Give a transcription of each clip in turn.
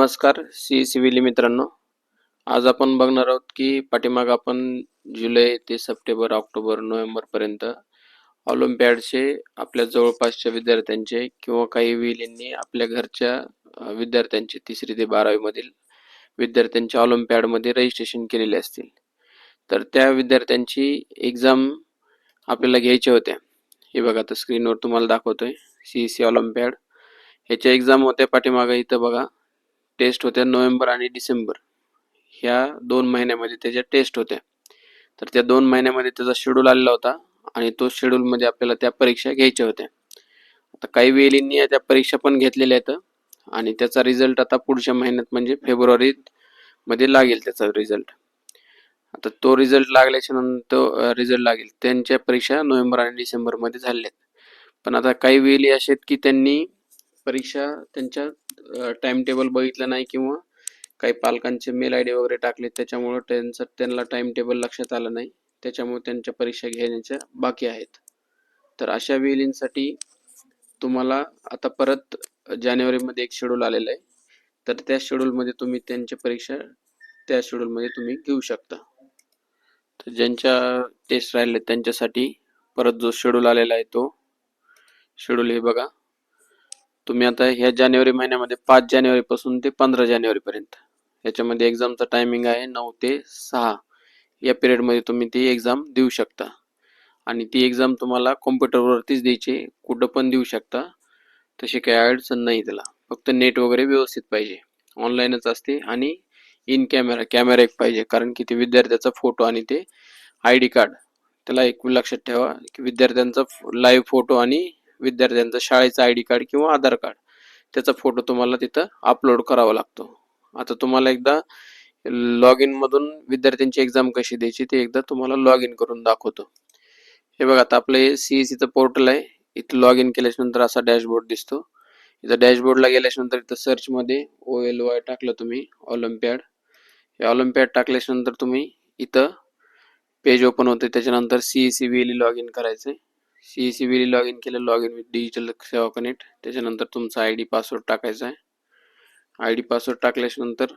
नमस्कार सी सिव्हिली मित्रांनो. आज आपण बघणार आहोत की पाठीमाग आपण जुलै ते सप्टेंबर ऑक्टोबर नोव्हेंबरपर्यंत ऑलिम्पियाडचे आपल्या जवळपासच्या विद्यार्थ्यांचे किंवा काही विलींनी आपल्या घरच्या विद्यार्थ्यांचे तिसरी ते बारावीमधील विद्यार्थ्यांच्या विद्यार्थ्यांचे ऑलिम्पियाडमध्ये रजिस्ट्रेशन केलेले असतील. तर त्या विद्यार्थ्यांची एक्झाम आपल्याला घ्यायच्या होत्या. हे बघा आता स्क्रीनवर तुम्हाला दाखवतोय सी सी ऑलिम्पियाड. ह्याच्या एक्झाम होत्या पाठीमागं इथं बघा. टेस्ट होत्या नोव्हेंबर आणि डिसेंबर. ह्या दोन महिन्यामध्ये त्याच्या टेस्ट होत्या. तर त्या दोन महिन्यामध्ये त्याचा शेड्यूल आलेला होता आणि तो शेड्यूलमध्ये आपल्याला त्या परीक्षा घ्यायच्या होत्या. आता काही वेळींनी त्या परीक्षा पण घेतलेल्या आहेत. आणि त्याचा रिझल्ट आता पुढच्या महिन्यात म्हणजे फेब्रुवारी मध्ये लागेल त्याचा रिझल्ट आता तो रिझल्ट लागल्याच्या नंतर रिझल्ट लागेल. त्यांच्या परीक्षा नोव्हेंबर आणि डिसेंबरमध्ये झालेल्या आहेत. पण आता काही वेळी असे आहेत की त्यांनी परीक्षा त्यांच्या टाइम टेबल बघितलं नाही किंवा काही पालकांचे मेल आय डी वगैरे टाकले त्याच्यामुळं त्यांचं त्यांना टाइम टेबल लक्षात आलं नाही. त्याच्यामुळे त्यांच्या परीक्षा घेण्याच्या बाकी आहेत. तर अशा वेलींसाठी तुम्हाला आता परत जानेवारीमध्ये एक शेड्यूल आलेलं आहे. तर त्या शेड्यूलमध्ये तुम्ही त्यांची परीक्षा त्या शेड्यूलमध्ये तुम्ही घेऊ शकता. तर ज्यांच्या टेस्ट राहिले त्यांच्यासाठी परत जो शेड्यूल आलेला आहे तो शेड्यूल हे बघा. तुम्ही आता ह्या जानेवारी महिन्यामध्ये पाच जानेवारी पासून ते पंधरा जानेवारी पर्यंत याच्यामध्ये एक्झामचा टायमिंग आहे नऊ ते सहा. या पिरियडमध्ये तुम्ही ती एक्झाम देऊ शकता. आणि ती एक्झाम तुम्हाला कॉम्प्युटरवरतीच द्यायची कुठं पण देऊ शकता. तशी काही अडचण नाही त्याला. फक्त नेट वगैरे व्यवस्थित पाहिजे. ऑनलाईनच असते आणि इन कॅमेरा कॅमेरा एक पाहिजे. कारण की ते विद्यार्थ्याचा फोटो आणि ते आय डी कार्ड त्याला एक लक्षात ठेवा की विद्यार्थ्यांचा लाईव्ह फोटो आणि विद्यार्थ्यांचं शाळेचं आय डी कार्ड किंवा आधार कार्ड. त्याचा फोटो तुम्हाला तिथं अपलोड करावा लागतो. आता तुम्हाला एकदा लॉग इन मधून विद्यार्थ्यांची एक्झाम कशी द्यायची ते एकदा तुम्हाला लॉग इन करून दाखवतो. हे बघा आता आपलं सीईसीचं पोर्टल आहे. इथं लॉग इन केल्याच्यानंतर असा डॅशबोर्ड दिसतो. इथं डॅशबोर्डला गेल्याच्यानंतर इथं सर्चमध्ये ओ एल वाय टाकलं तुम्ही ऑलिम्पियाड हे ऑलिम्पियाड टाकल्याच्यानंतर तुम्ही इथं पेज ओपन होते त्याच्यानंतर सीईसी व्हीली लॉग इन करायचं करायचंय सीईसी व्हीली लॉग इन केलं log in with digital Seva connect त्याच्यानंतर तुमचा आय डी पासवर्ड टाकायचा आहे. आय डी पासवर्ड टाकल्याच्यानंतर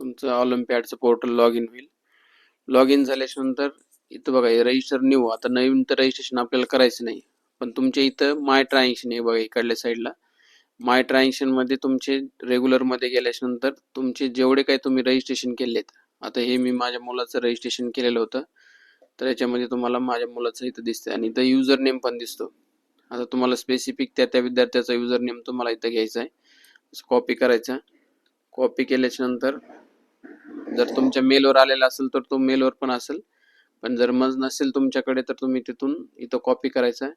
तुमचं ऑलिम्पियाडचं पोर्टल लॉग इन होईल. लॉग इन झाल्याच्यानंतर इथं बघा रजिस्टर न्यू आता नवीन तर रजिस्ट्रेशन आपल्याला करायचं नाही. पण तुमच्या इथं माय ट्रान्झॅक्शन आहे बघा इकडल्या साईडला माय ट्रान्झॅक्शनमध्ये तुमचे रेग्युलरमध्ये तुमचे जेवढे काही तुम्ही रजिस्ट्रेशन केलेत आता हे मी माझ्या मुलाचं रजिस्ट्रेशन केलेलं होतं. तर याच्यामध्ये तुम्हाला माझ्या मुलाचं इथं दिसतंय आणि इथं युजर नेम पण दिसतो. आता तुम्हाला स्पेसिफिक त्या त्या विद्यार्थ्याचा युजर नेम तुम्हाला इथं घ्यायचा आहे कॉपी करायचा. कॉपी केल्याच्यानंतर जर तुमच्या मेलवर आलेला असेल तर तो मेलवर पण असेल. पण जर मज नसेल तुमच्याकडे तर तुम्ही तिथून इथं कॉपी करायचं आहे.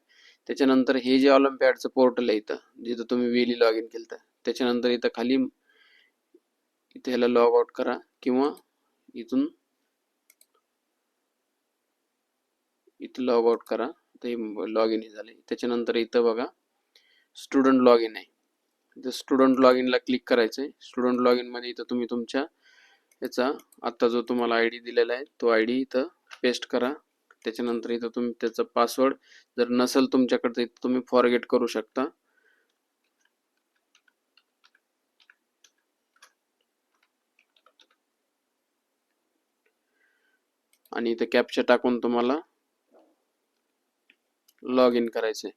त्याच्यानंतर हे जे ऑलिम्पियाडचं पोर्टल आहे इथं जिथं तुम्ही वेली लॉग इन केलं त्याच्यानंतर इथं खाली इथे ह्याला लॉग आउट करा किंवा इथून इथं लॉग आउट करा. ते लॉग इन झाले. त्याच्यानंतर इथं बघा स्टुडंट लॉग इन आहे. इथं स्टुडंट लॉग इनला क्लिक करायचं आहे स्टुडंट लॉग इनमध्ये इथं तुम्ही तुमच्या याचा आता जो तुम्हाला आय डी दिलेला आहे तो आय डी इथं पेस्ट करा. त्याच्यानंतर इथं तुम्ही त्याचा पासवर्ड जर नसेल तुमच्याकडे तर इथं तुम्ही फॉरगेट करू शकता. आणि इथं कॅप्चा टाकून तुम्हाला लॉग इन करायचे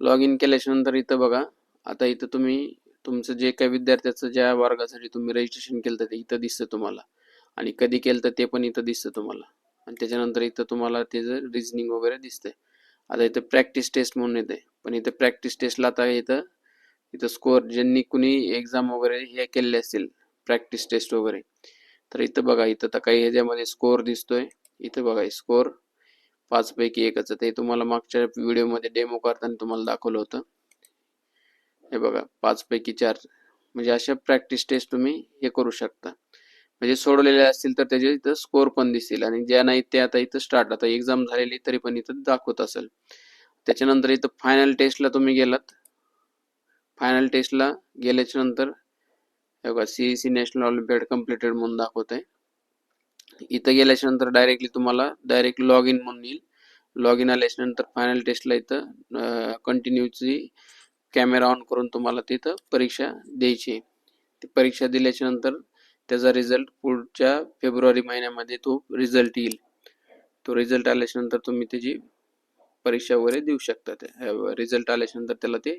लॉग इन केल्याच्यानंतर इथं बघा आता इथं तुम्ही तुमचं जे काही विद्यार्थ्याचं ज्या वर्गासाठी तुम्ही रजिस्ट्रेशन केलं ते इथं दिसतं तुम्हाला. आणि कधी केलं तर ते पण इथं दिसतं तुम्हाला. आणि त्याच्यानंतर इथं तुम्हाला त्याचं रिझनिंग वगैरे दिसतंय. आता इथं प्रॅक्टिस टेस्ट म्हणून येते पण इथं प्रॅक्टिस टेस्टला आता इथं इथं स्कोअर ज्यांनी कुणी एक्झाम वगैरे हे केलेले असतील प्रॅक्टिस टेस्ट वगैरे तर इथं बघा इथं तर काही ह्याच्यामध्ये स्कोअर दिसतोय. इथं बघा स्कोअर पाच पैकी एकच ते तुम्हाला मागच्या व्हिडिओमध्ये डेमो करताना तुम्हाला दाखवलं होतं. हे बघा पाच पैकी चार. म्हणजे अशा प्रॅक्टिस टेस्ट तुम्ही हे करू शकता. म्हणजे सोडवलेले असतील तर त्याचे इथं स्कोअर पण दिसतील आणि ज्या नाही ते आता इथं स्टार्ट आता एक्झाम झालेली तरी पण इथं दाखवत असेल. त्याच्यानंतर इथं फायनल टेस्टला तुम्ही गेलात. फायनल टेस्टला गेल्याच्यानंतर हे बघा सीईसी नॅशनल ऑलिम्पियाड कम्प्लिटेड म्हणून दाखवत आहे इथं गेल्याच्यानंतर डायरेक्टली तुम्हाला डायरेक्ट लॉग इन म्हणून येईल. लॉग इन आल्याच्यानंतर फायनल टेस्टला इथं कंटिन्यूची कॅमेरा ऑन करून तुम्हाला तिथं परीक्षा द्यायची आहे. ती परीक्षा दिल्याच्या नंतर त्याचा रिझल्ट पुढच्या फेब्रुवारी महिन्यामध्ये तो रिझल्ट येईल. तो रिझल्ट आल्याच्यानंतर तुम्ही त्याची परीक्षा वगैरे देऊ शकता. रिझल्ट आल्याच्यानंतर त्याला ते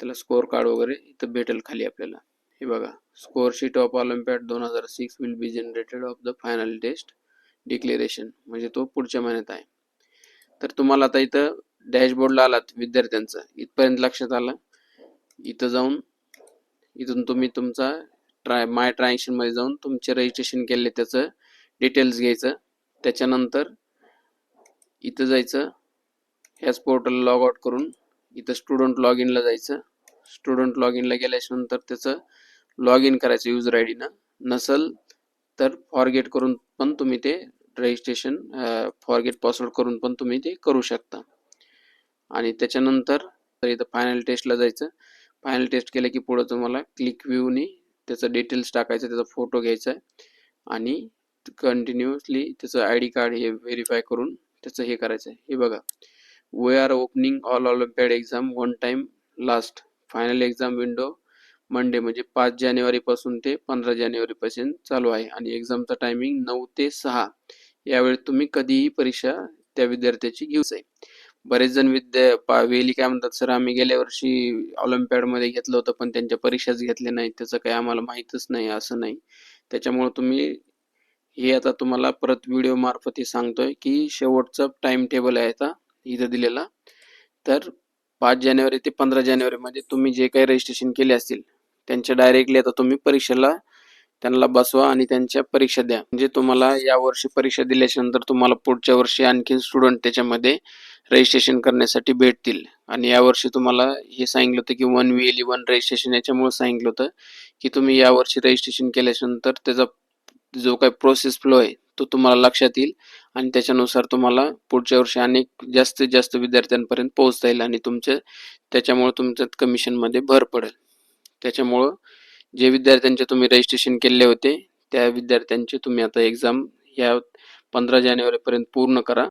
त्याला स्कोअर कार्ड वगैरे इथं भेटेल खाली आपल्याला. हे बघा. स्कोअर शीट ऑफ ऑलिम्पियाड दोन हजार six will be generated of the final test declaration म्हणजे तो पुढच्या महिन्यात आहे. तर तुम्हाला आता इथं डॅशबोर्डला आलात विद्यार्थ्यांचं. इथपर्यंत लक्षात आलं. इथं जाऊन इथून तुम्ही तुमचा ट्राय माय ट्रान्झॅक्शनमध्ये जाऊन तुमचे रजिस्ट्रेशन केले त्याचं डिटेल्स घ्यायचं. त्याच्यानंतर इथं जायचं. ह्याच पोर्टल लॉग आउट करून इथं स्टुडंट लॉग इनला जायचं. स्टुडंट लॉग इनला गेल्याच्यानंतर त्याचं लॉग इन करायचं युजर आय डीनं नसल तर फॉरगेट करून पण तुम्ही ते रजिस्ट्रेशन फॉरगेट पासवर्ड करून पण तुम्ही ते करू शकता. आणि त्याच्यानंतर तर इथं फायनल टेस्टला जायचं. फायनल टेस्ट केलं की पुढं तुम्हाला क्लिक व्ह्यूनी त्याचं डिटेल्स टाकायचं त्याचा फोटो घ्यायचा आहे. आणि कंटिन्युअसली त्याचं आय डी कार्ड हे व्हेरीफाय करून त्याचं हे करायचं आहे. हे बघा. We are opening all Olympiad exam one time last final exam window Monday म्हणजे पाच जानेवारीपासून ते पंधरा जानेवारीपासून चालू आहे. आणि एक्झामचा टायमिंग नऊ ते सहा. यावेळी तुम्ही कधीही परीक्षा त्या विद्यार्थ्याची घेऊच आहे बरेच जण विद्या पा वेली काय म्हणतात सर आम्ही गेल्या वर्षी ऑलिम्पियाडमध्ये घेतलं होतं पण त्यांच्या परीक्षाच घेतल्या नाहीत. त्याचं काही आम्हाला माहीतच नाही असं नाही. त्याच्यामुळे तुम्ही हे आता तुम्हाला परत व्हिडिओ मार्फत हे सांगतोय की शेवटचं टाइम टेबल आहे आता इथं दिलेला. तर पाच जानेवारी ते पंधरा जानेवारीमध्ये तुम्ही जे काही रजिस्ट्रेशन केले असतील त्यांच्या डायरेक्टली आता तुम्ही परीक्षेला त्यांना बसवा आणि त्यांच्या परीक्षा द्या. म्हणजे तुम्हाला या वर्षी परीक्षा दिल्याच्या नंतर तुम्हाला पुढच्या वर्षी आणखीन स्टुडंट त्याच्यामध्ये रजिस्ट्रेशन करण्यासाठी भेटतील. आणि यावर्षी तुम्हाला हे सांगितलं होतं की one V L one registration याच्यामुळे सांगितलं होतं की तुम्ही यावर्षी रजिस्ट्रेशन केल्याच्यानंतर त्याचा जो काही प्रोसेस फ्लो आहे तो तुम्हाला लक्षात येईल आणि त्याच्यानुसार तुम्हाला पुढच्या वर्षी अनेक जास्तीत जास्त विद्यार्थ्यांपर्यंत पोहोचता येईल आणि तुमचं त्याच्यामुळे तुमच्या कमिशनमध्ये भर पडेल. त्याच्यामुळं जे विद्यार्थ्यांचे तुम्ही रजिस्ट्रेशन केले होते त्या विद्यार्थ्यांचे तुम्ही आता एक्झाम या पंधरा जानेवारीपर्यंत पूर्ण करा.